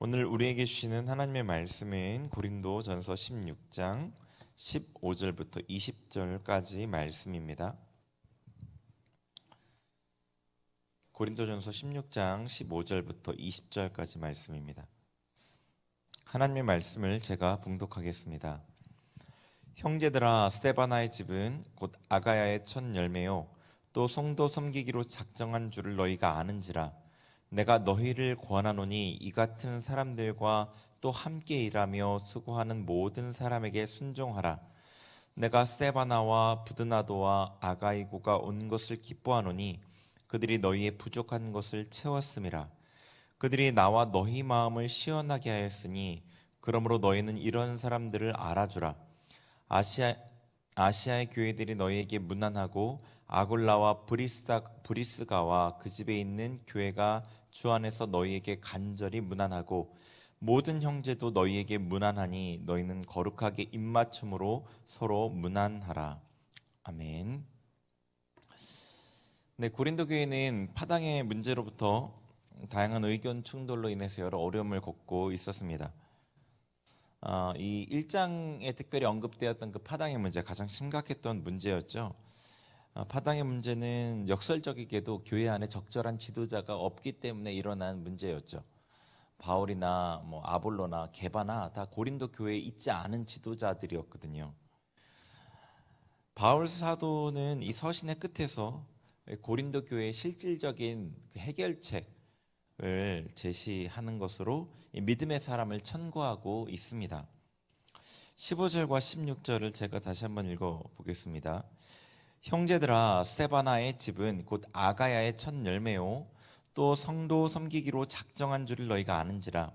오늘 우리에게 주시는 하나님의 말씀은 고린도 전서 16장 15절부터 20절까지 말씀입니다. 고린도전서 16장 15절부터 20절까지 말씀입니다. 하나님의 말씀을 제가 봉독하겠습니다. 형제들아 스테바나의 집은 곧 아가야의 첫 열매요 또 성도 섬기기로 작정한 줄을 너희가 아는지라 내가 너희를 권하노니 이 같은 사람들과 또 함께 일하며 수고하는 모든 사람에게 순종하라. 내가 스테바나와 부드나도와 아가이고가 온 것을 기뻐하노니 그들이 너희의 부족한 것을 채웠음이라. 그들이 나와 너희 마음을 시원하게 하였으니 그러므로 너희는 이런 사람들을 알아주라. 아시아 아시아의 교회들이 너희에게 무난하고 아골라와 브리스다, 브리스가와 그 집에 있는 교회가 주 안에서 너희에게 간절히 무난하고 모든 형제도 너희에게 무난하니 너희는 거룩하게 입맞춤으로 서로 무난하라. 아멘. 네, 고린도 교회는 파당의 문제로부터 다양한 의견 충돌로 인해서 여러 어려움을 겪고 있었습니다. 어, 이 1장에 특별히 언급되었던 그 파당의 문제 가장 심각했던 문제였죠. 어, 파당의 문제는 역설적이게도 교회 안에 적절한 지도자가 없기 때문에 일어난 문제였죠. 바울이나 뭐 아볼로나 게바나 다 고린도 교회에 있지 않은 지도자들이었거든요. 바울 사도는 이 서신의 끝에서 고린도 교회의 실질적인 그 해결책을 제시하는 것으로 이 믿음의 사람을 천거하고 있습니다. 15절과 16절을 제가 다시 한번 읽어 보겠습니다. 형제들아 세바나의 집은 곧 아가야의 첫 열매요 또 성도 섬기기로 작정한 줄을 너희가 아는지라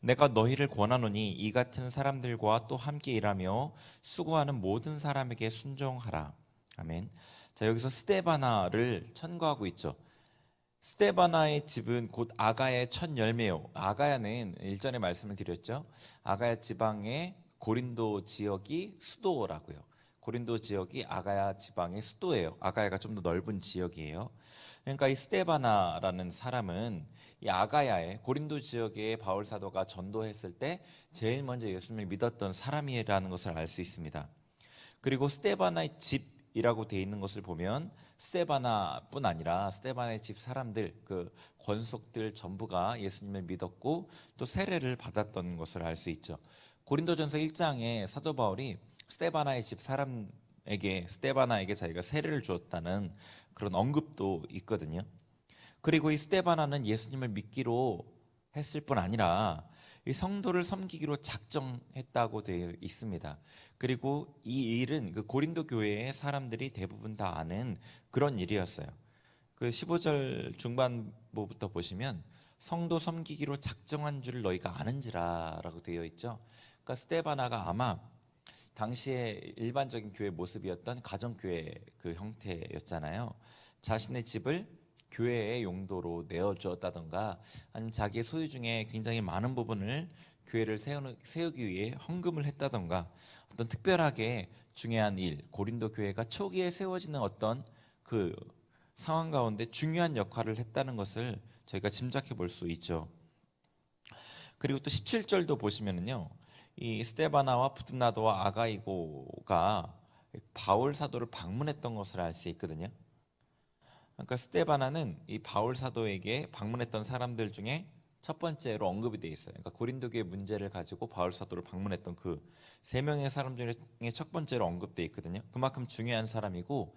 내가 너희를 권하노니 이 같은 사람들과 또 함께 일하며 수고하는 모든 사람에게 순종하라 아멘. 자 여기서 스테바나를 천거하고 있죠. 스테바나의 집은 곧 아가야의 첫 열매요. 아가야는 일전에 말씀을 드렸죠. 아가야 지방의 고린도 지역이 수도라고요. 고린도 지역이 아가야 지방의 수도예요. 아가야가 좀 더 넓은 지역이에요. 그러니까 이 스테바나라는 사람은 이 아가야의 고린도 지역에 바울 사도가 전도했을 때 제일 먼저 예수님을 믿었던 사람이라는 것을 알 수 있습니다. 그리고 스테바나의 집이라고 되어 있는 것을 보면 스테바나뿐 아니라 스테바나의 집 사람들 그 권속들 전부가 예수님을 믿었고 또 세례를 받았던 것을 알 수 있죠. 고린도전서 1장에 사도 바울이 스테바나의 집 사람에게 스테바나에게 자기가 세례를 주었다는 그런 언급도 있거든요. 그리고 이 스테바나는 예수님을 믿기로 했을 뿐 아니라 이 성도를 섬기기로 작정했다고 되어 있습니다. 그리고 이 일은 그 고린도 교회의 사람들이 대부분 다 아는 그런 일이었어요. 그 15절 중반부부터 보시면 성도 섬기기로 작정한 줄 너희가 아는지라라고 되어 있죠. 그러니까 스테바나가 아마 당시의 일반적인 교회 모습이었던 가정교회 그 형태였잖아요. 자신의 집을 교회의 용도로 내어주었다던가 아니면 자기의 소유 중에 굉장히 많은 부분을 교회를 세우기 위해 헌금을 했다던가 어떤 특별하게 중요한 일 고린도 교회가 초기에 세워지는 어떤 그 상황 가운데 중요한 역할을 했다는 것을 저희가 짐작해 볼 수 있죠. 그리고 또 17절도 보시면은요. 이 스테바나와 부드나도와 아가이고가 바울 사도를 방문했던 것을 알 수 있거든요. 그러니까 스테바나는 이 바울 사도에게 방문했던 사람들 중에 첫 번째로 언급이 돼 있어요. 그러니까 고린도 교회 문제를 가지고 바울 사도를 방문했던 그 세 명의 사람 중에 첫 번째로 언급돼 있거든요. 그만큼 중요한 사람이고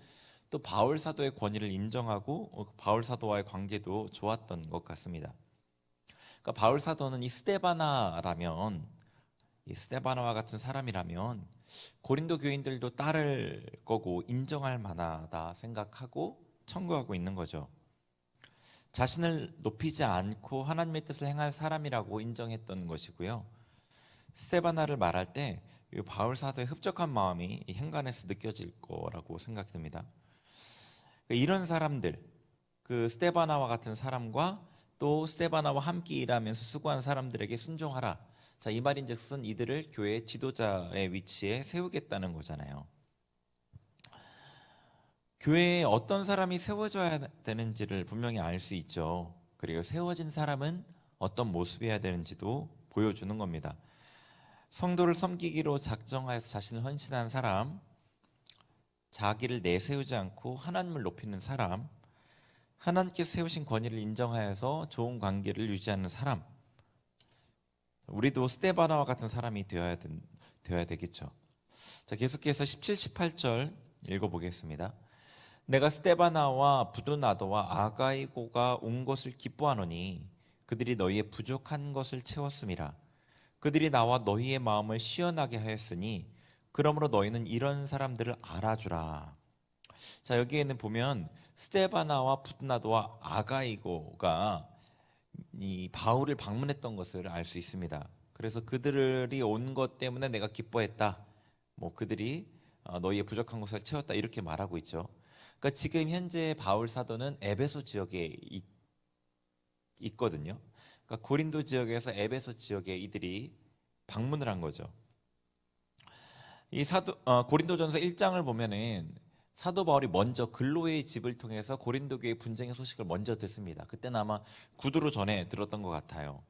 또 바울 사도의 권위를 인정하고 바울 사도와의 관계도 좋았던 것 같습니다. 그러니까 바울 사도는 이 스테바나라면 이 스테바나와 같은 사람이라면 고린도 교인들도 따를 거고 인정할 만하다 생각하고 청구하고 있는 거죠. 자신을 높이지 않고 하나님의 뜻을 행할 사람이라고 인정했던 것이고요. 스테바나를 말할 때 바울 사도의 흡족한 마음이 행간에서 느껴질 거라고 생각됩니다. 그러니까 이런 사람들, 그 스테바나와 같은 사람과 또 스테바나와 함께 일하면서 수고한 사람들에게 순종하라. 자, 이 말인즉슨 이들을 교회 지도자의 위치에 세우겠다는 거잖아요. 교회에 어떤 사람이 세워져야 되는지를 분명히 알 수 있죠. 그리고 세워진 사람은 어떤 모습이어야 되는지도 보여주는 겁니다. 성도를 섬기기로 작정하여서 자신을 헌신한 사람, 자기를 내세우지 않고 하나님을 높이는 사람, 하나님께서 세우신 권위를 인정하여서 좋은 관계를 유지하는 사람, 우리도 스테바나와 같은 사람이 되어야, 된, 되어야 되겠죠. 자, 계속해서 17, 18절 읽어보겠습니다. 내가 스테바나와 부두나도와 아가이고가 온 것을 기뻐하노니 그들이 너희의 부족한 것을 채웠음이라. 그들이 나와 너희의 마음을 시원하게 하였으니 그러므로 너희는 이런 사람들을 알아주라. 자 여기에는 보면 스테바나와 부두나도와 아가이고가 이 바울을 방문했던 것을 알 수 있습니다. 그래서 그들이 온 것 때문에 내가 기뻐했다. 뭐 그들이 어, 너희의 부족한 것을 채웠다 이렇게 말하고 있죠. 그러니까 지금 현재 바울 사도는 에베소 지역에 있, 있거든요. 그러니까 고린도 지역에서 에베소 지역에 이들이 방문을 한 거죠. 이 사도 어, 고린도전서 1장을 보면은 사도 바울이 먼저 글로의 집을 통해서 고린도 교회 분쟁의 소식을 먼저 듣습니다. 그때는 아마 구두로 전에 들었던 것 같아요.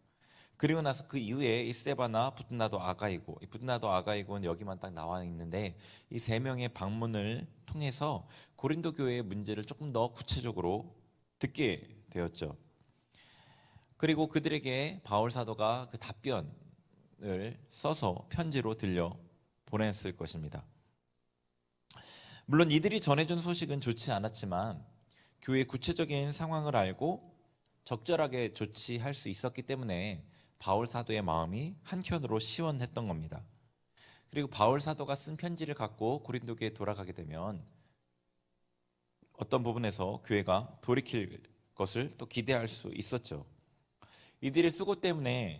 그리고 나서 그 이후에 이 스테바나, 부드나도 아가이고, 이 부드나도 아가이고는 여기만 딱 나와 있는데 이 세 명의 방문을 통해서 고린도 교회의 문제를 조금 더 구체적으로 듣게 되었죠. 그리고 그들에게 바울 사도가 그 답변을 써서 편지로 들려 보냈을 것입니다. 물론 이들이 전해준 소식은 좋지 않았지만 교회 구체적인 상황을 알고 적절하게 조치할 수 있었기 때문에 바울 사도의 마음이 한켠으로 시원했던 겁니다. 그리고 바울 사도가 쓴 편지를 갖고 고린도 교회에 돌아가게 되면 어떤 부분에서 교회가 돌이킬 것을 또 기대할 수 있었죠. 이들의 수고 때문에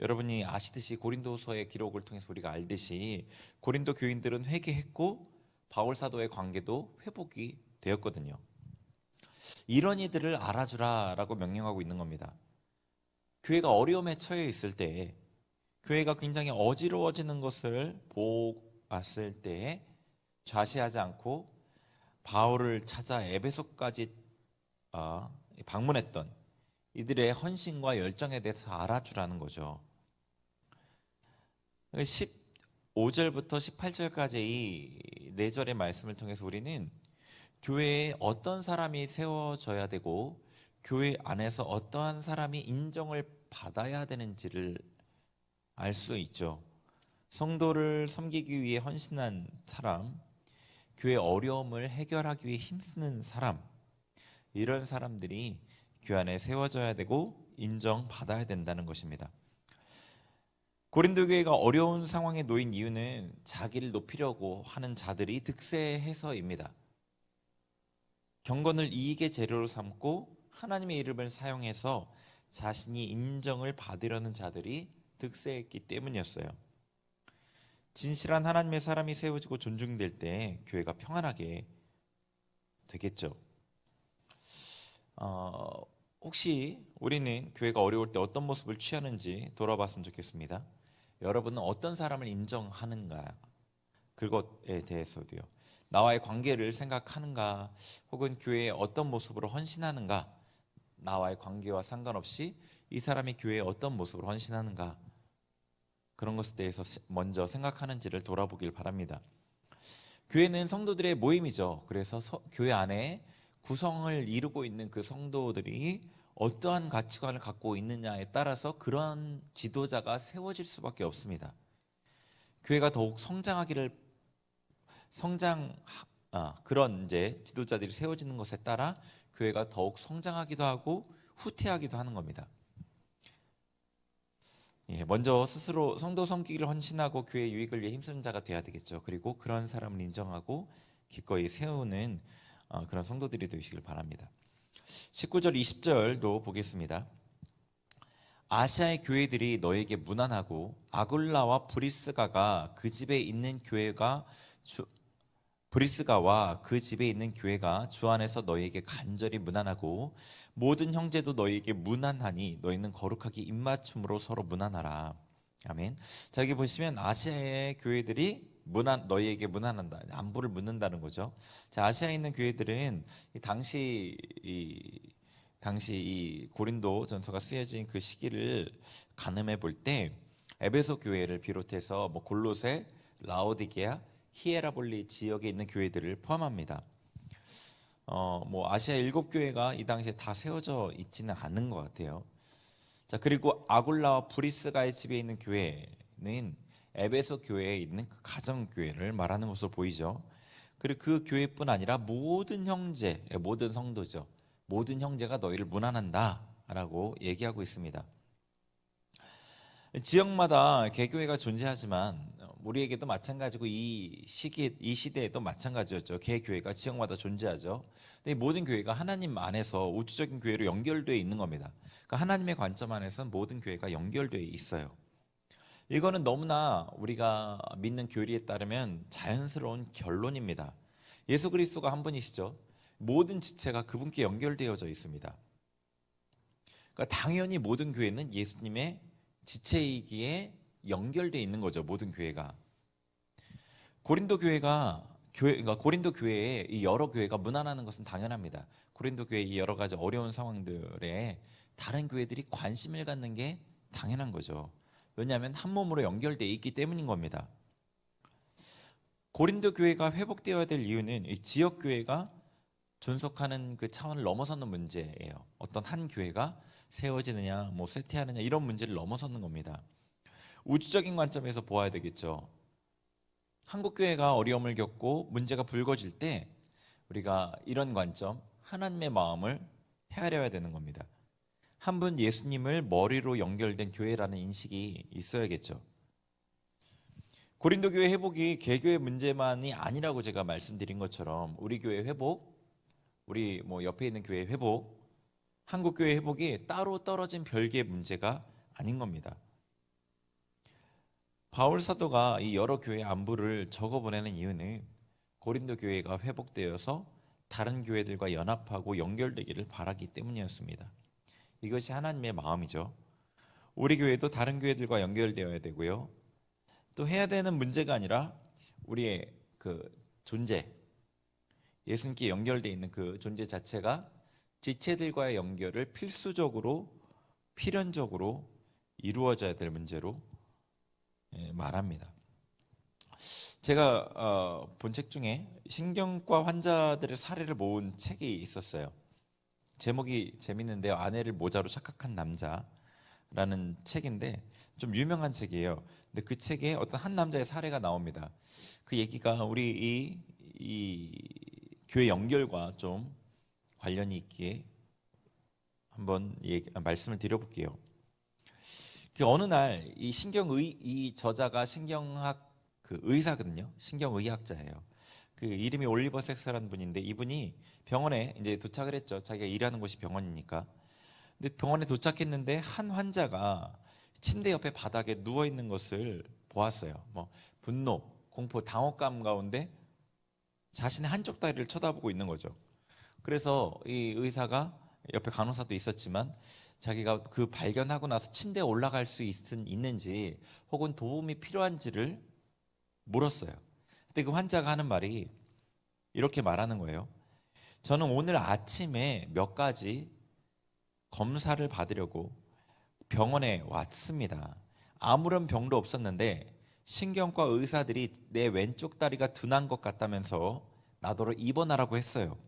여러분이 아시듯이 고린도서의 기록을 통해서 우리가 알듯이 고린도 교인들은 회개했고 바울 사도의 관계도 회복이 되었거든요. 이런 이들을 알아주라라고 명령하고 있는 겁니다. 교회가 어려움에 처해 있을 때, 교회가 굉장히 어지러워지는 것을 보았을 때 좌시하지 않고 바울을 찾아 에베소까지 어, 방문했던 이들의 헌신과 열정에 대해서 알아주라는 거죠. 15절부터 18절까지 이네 절의 말씀을 통해서 우리는 교회에 어떤 사람이 세워져야 되고 교회 안에서 어떠한 사람이 인정을 받아야 되는지를 알 수 있죠. 성도를 섬기기 위해 헌신한 사람, 교회 어려움을 해결하기 위해 힘쓰는 사람, 이런 사람들이 교회 안에 세워져야 되고 인정받아야 된다는 것입니다. 고린도 교회가 어려운 상황에 놓인 이유는 자기를 높이려고 하는 자들이 득세해서입니다. 경건을 이익의 재료로 삼고 하나님의 이름을 사용해서 자신이 인정을 받으려는 자들이 득세했기 때문이었어요. 진실한 하나님의 사람이 세워지고 존중될 때 교회가 평안하게 되겠죠. 어, 혹시 우리는 교회가 어려울 때 어떤 모습을 취하는지 돌아봤으면 좋겠습니다. 여러분은 어떤 사람을 인정하는가? 그것에 대해서도요. 나와의 관계를 생각하는가? 혹은 교회에 어떤 모습으로 헌신하는가? 나와의 관계와 상관없이 이 사람이 교회에 어떤 모습으로 헌신하는가? 그런 것에 대해서 먼저 생각하는지를 돌아보길 바랍니다. 교회는 성도들의 모임이죠. 그래서 서, 교회 안에 구성을 이루고 있는 그 성도들이 어떠한 가치관을 갖고 있느냐에 따라서 그러한 지도자가 세워질 수밖에 없습니다. 교회가 더욱 성장하기를 성장 아, 그런 이제 지도자들이 세워지는 것에 따라 교회가 더욱 성장하기도 하고 후퇴하기도 하는 겁니다. 예, 먼저 스스로 성도 섬기기를 헌신하고 교회 유익을 위해 힘쓰는 자가 돼야 되겠죠. 그리고 그런 사람을 인정하고 기꺼이 세우는 어, 그런 성도들이 되시길 바랍니다. 19절 20절도 보겠습니다. 아시아의 교회들이 너에게 무난하고 아굴라와 브리스가가 그 집에 있는 교회가 주, 브리스가와 그 집에 있는 교회가 주 안에서 너희에게 간절히 무난하고 모든 형제도 너희에게 무난하니 너희는 거룩하게 입맞춤으로 서로 무난하라. 아멘. 자 여기 보시면 아시아의 교회들이 무난 너희에게 무난한다 안부를 묻는다는 거죠. 자 아시아에 있는 교회들은 이 당시 이 당시 이 고린도 전서가 쓰여진 그 시기를 가늠해 볼 때 에베소 교회를 비롯해서 뭐 골로새, 라오디게아, 히에라볼리 지역에 있는 교회들을 포함합니다. 어, 뭐 아시아 일곱 교회가 이 당시에 다 세워져 있지는 않은 것 같아요. 자 그리고 아굴라와 브리스가의 집에 있는 교회는 에베소 교회에 있는 그 가정 교회를 말하는 것으로 보이죠. 그리고 그 교회뿐 아니라 모든 형제, 모든 성도죠. 모든 형제가 너희를 문안한다라고 얘기하고 있습니다. 지역마다 개교회가 존재하지만 우리에게도 마찬가지고 이 시기 이 시대에도 마찬가지였죠. 개교회가 지역마다 존재하죠. 근데 이 모든 교회가 하나님 안에서 우주적인 교회로 연결되어 있는 겁니다. 그러니까 하나님의 관점 안에서 모든 교회가 연결되어 있어요. 이거는 너무나 우리가 믿는 교리에 따르면 자연스러운 결론입니다. 예수 그리스도가 한 분이시죠. 모든 지체가 그분께 연결되어져 있습니다. 그러니까 당연히 모든 교회는 예수님의 지체이기에 연결돼 있는 거죠. 모든 교회가 고린도 교회가 교회 그러니까 고린도 교회에 이 여러 교회가 무난하는 것은 당연합니다. 고린도 교회 이 여러 가지 어려운 상황들에 다른 교회들이 관심을 갖는 게 당연한 거죠. 왜냐하면 한 몸으로 연결돼 있기 때문인 겁니다. 고린도 교회가 회복되어야 될 이유는 이 지역 교회가 존속하는 그 차원을 넘어서는 문제예요. 어떤 한 교회가 세워지느냐, 뭐 쇠퇴하느냐 이런 문제를 넘어서는 겁니다. 우주적인 관점에서 보아야 되겠죠. 한국 교회가 어려움을 겪고 문제가 불거질 때 우리가 이런 관점, 하나님의 마음을 헤아려야 되는 겁니다. 한 분 예수님을 머리로 연결된 교회라는 인식이 있어야겠죠. 고린도 교회 회복이 개교의 문제만이 아니라고 제가 말씀드린 것처럼 우리 교회 회복, 우리 뭐 옆에 있는 교회 회복, 한국 교회 회복이 따로 떨어진 별개의 문제가 아닌 겁니다. 바울 사도가 이 여러 교회 안부를 적어 보내는 이유는 고린도 교회가 회복되어서 다른 교회들과 연합하고 연결되기를 바라기 때문이었습니다. 이것이 하나님의 마음이죠. 우리 교회도 다른 교회들과 연결되어야 되고요. 또 해야 되는 문제가 아니라 우리의 그 존재, 예수님께 연결되어 있는 그 존재 자체가 지체들과의 연결을 필수적으로 필연적으로 이루어져야 될 문제로 예, 말합니다. 제가 어, 본책 중에 신경과 환자들의 사례를 모은 책이 있었어요. 제목이 재밌는데요. 아내를 모자로 착각한 남자라는 책인데 좀 유명한 책이에요. 근데 그 책에 어떤 한 남자의 사례가 나옵니다. 그 얘기가 우리 이, 이 교회 연결과 좀 관련이 있기에 한번 얘기, 말씀을 드려볼게요. 그 어느 날 이 신경의 이 저자가 신경학 그 의사거든요. 신경의학자예요. 그 이름이 올리버 섹스라는 분인데 이분이 병원에 이제 도착을 했죠. 자기가 일하는 곳이 병원이니까. 근데 병원에 도착했는데 한 환자가 침대 옆에 바닥에 누워 있는 것을 보았어요. 뭐 분노, 공포, 당혹감 가운데 자신의 한쪽 다리를 쳐다보고 있는 거죠. 그래서 이 의사가 옆에 간호사도 있었지만 자기가 그 발견하고 나서 침대에 올라갈 수 있, 있는지 혹은 도움이 필요한지를 물었어요. 근데 그 환자가 하는 말이 이렇게 말하는 거예요. 저는 오늘 아침에 몇 가지 검사를 받으려고 병원에 왔습니다. 아무런 병도 없었는데 신경과 의사들이 내 왼쪽 다리가 둔한 것 같다면서 나더러 입원하라고 했어요.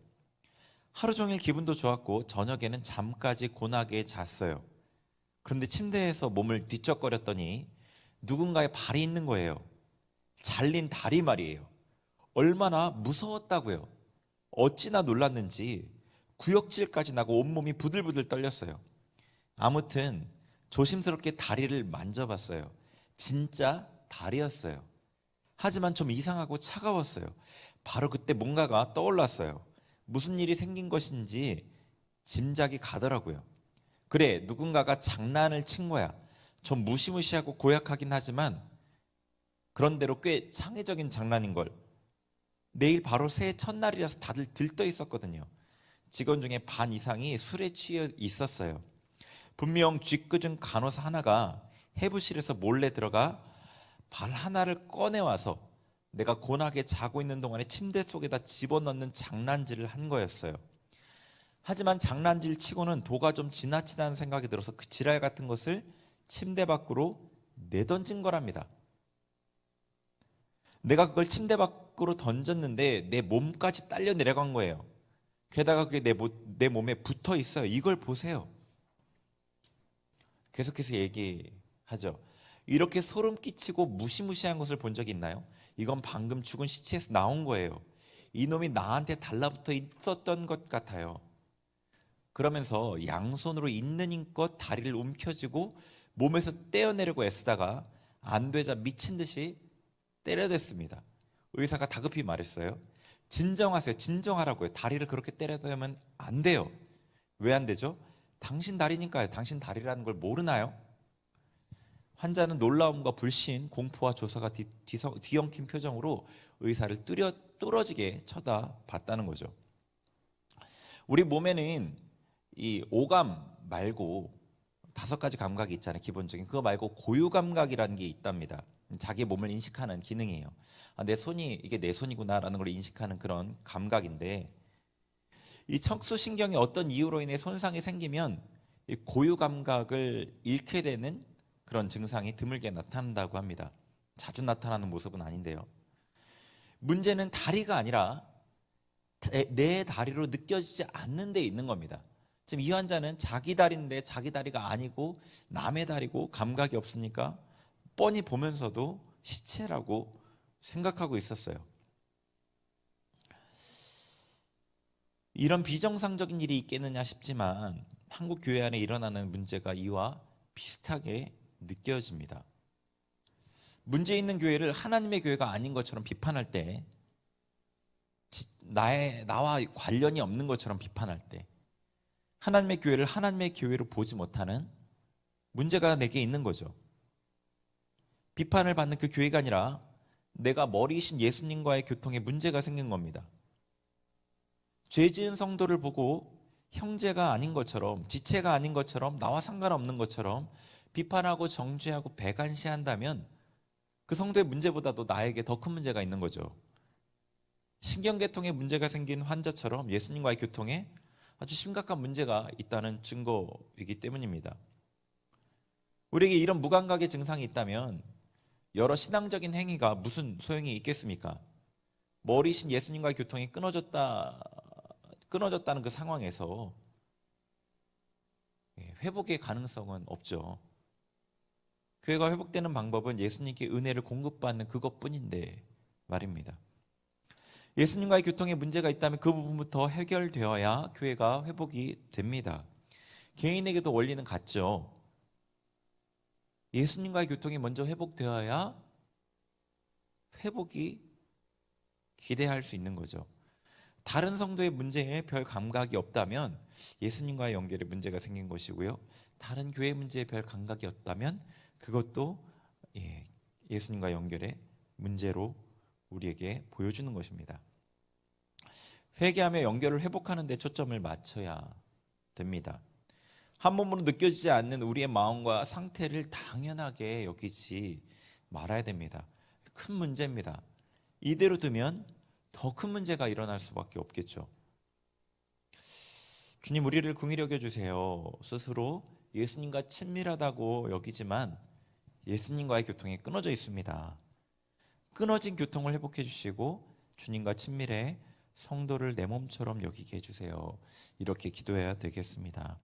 하루 종일 기분도 좋았고 저녁에는 잠까지 고나게 잤어요. 그런데 침대에서 몸을 뒤척거렸더니 누군가의 발이 있는 거예요. 잘린 다리 말이에요. 얼마나 무서웠다고요. 어찌나 놀랐는지 구역질까지 나고 온몸이 부들부들 떨렸어요. 아무튼 조심스럽게 다리를 만져봤어요. 진짜 다리였어요. 하지만 좀 이상하고 차가웠어요. 바로 그때 뭔가가 떠올랐어요. 무슨 일이 생긴 것인지 짐작이 가더라고요. 그래, 누군가가 장난을 친 거야. 좀 무시무시하고 고약하긴 하지만 그런대로 꽤 창의적인 장난인 걸. 내일 바로 새해 첫날이라서 다들 들떠 있었거든요. 직원 중에 반 이상이 술에 취해 있었어요. 분명 쥐끄은 간호사 하나가 해부실에서 몰래 들어가 발 하나를 꺼내 와서 내가 고나게 자고 있는 동안에 침대 속에다 집어넣는 장난질을 한 거였어요. 하지만 장난질 치고는 도가 좀 지나치다는 생각이 들어서 그 지랄 같은 것을 침대 밖으로 내던진 거랍니다. 내가 그걸 침대 밖으로 던졌는데 내 몸까지 딸려 내려간 거예요. 게다가 그게 내, 모- 내 몸에 붙어 있어요. 이걸 보세요. 계속해서 얘기하죠. 이렇게 소름 끼치고 무시무시한 것을 본 적이 있나요? 이건 방금 죽은 시체에서 나온 거예요. 이놈이 나한테 달라붙어 있었던 것 같아요. 그러면서 양손으로 있는 힘껏 다리를 움켜쥐고 몸에서 떼어내려고 애쓰다가 안 되자 미친 듯이 때려댔습니다. 의사가 다급히 말했어요. 진정하세요. 진정하라고요. 다리를 그렇게 때려대면 안 돼요. 왜 안 되죠? 당신 다리니까요. 당신 다리라는 걸 모르나요? 환자는 놀라움과 불신, 공포와 조사가 뒤, 뒤서- 뒤엉킨 표정으로 의사를 뚜려, 뚫어지게 쳐다봤다는 거죠. 우리 몸에는 이 오감 말고 다섯 가지 감각이 있잖아요. 기본적인 그거 말고 고유 감각이라는 게 있답니다. 자기 몸을 인식하는 기능이에요. 아, 내 손이 이게 내 손이구나라는 걸 인식하는 그런 감각인데 이 척수 신경이 어떤 이유로 인해 손상이 생기면 이 고유 감각을 잃게 되는 그런 증상이 드물게 나타난다고 합니다. 자주 나타나는 모습은 아닌데요. 문제는 다리가 아니라 내, 내 다리로 느껴지지 않는 데 있는 겁니다. 지금 이 환자는 자기 다리인데 자기 다리가 아니고 남의 다리고 감각이 없으니까 뻔히 보면서도 시체라고 생각하고 있었어요. 이런 비정상적인 일이 있겠느냐 싶지만 한국 교회 안에 일어나는 문제가 이와 비슷하게 느껴집니다. 문제 있는 교회를 하나님의 교회가 아닌 것처럼 비판할 때 지- 나의 나와 관련이 없는 것처럼 비판할 때 하나님의 교회를 하나님의 교회로 보지 못하는 문제가 내게 있는 거죠. 비판을 받는 그 교회가 아니라 내가 머리이신 예수님과의 교통에 문제가 생긴 겁니다. 죄 지은 성도를 보고 형제가 아닌 것처럼 지체가 아닌 것처럼 나와 상관없는 것처럼 비판하고 정죄하고 배관시한다면 그 성도의 문제보다도 나에게 더 큰 문제가 있는 거죠. 신경계통에 문제가 생긴 환자처럼 예수님과의 교통에 아주 심각한 문제가 있다는 증거이기 때문입니다. 우리에게 이런 무감각의 증상이 있다면 여러 신앙적인 행위가 무슨 소용이 있겠습니까? 머리신 예수님과의 교통이 끊어졌다 끊어졌다는 그 상황에서 예, 회복의 가능성은 없죠. 교회가 회복되는 방법은 예수님께 은혜를 공급받는 그것뿐인데 말입니다. 예수님과의 교통에 문제가 있다면 그 부분부터 해결되어야 교회가 회복이 됩니다. 개인에게도 원리는 같죠. 예수님과의 교통이 먼저 회복되어야 회복이 기대할 수 있는 거죠. 다른 성도의 문제에 별 감각이 없다면 예수님과의 연결에 문제가 생긴 것이고요. 다른 교회 문제에 별 감각이 없다면 그것도 예, 예수님과 연결의 문제로 우리에게 보여주는 것입니다. 회개하며 연결을 회복하는 데 초점을 맞춰야 됩니다. 한 몸으로 느껴지지 않는 우리의 마음과 상태를 당연하게 여기지 말아야 됩니다. 큰 문제입니다. 이대로 두면 더 큰 문제가 일어날 수밖에 없겠죠. 주님 우리를 궁히 여겨 주세요. 스스로 예수님과 친밀하다고 여기지만 예수님과의 교통이 끊어져 있습니다. 끊어진 교통을 회복해 주시고 주님과 친밀해 성도를 내 몸처럼 여기게 해 주세요. 이렇게 기도해야 되겠습니다.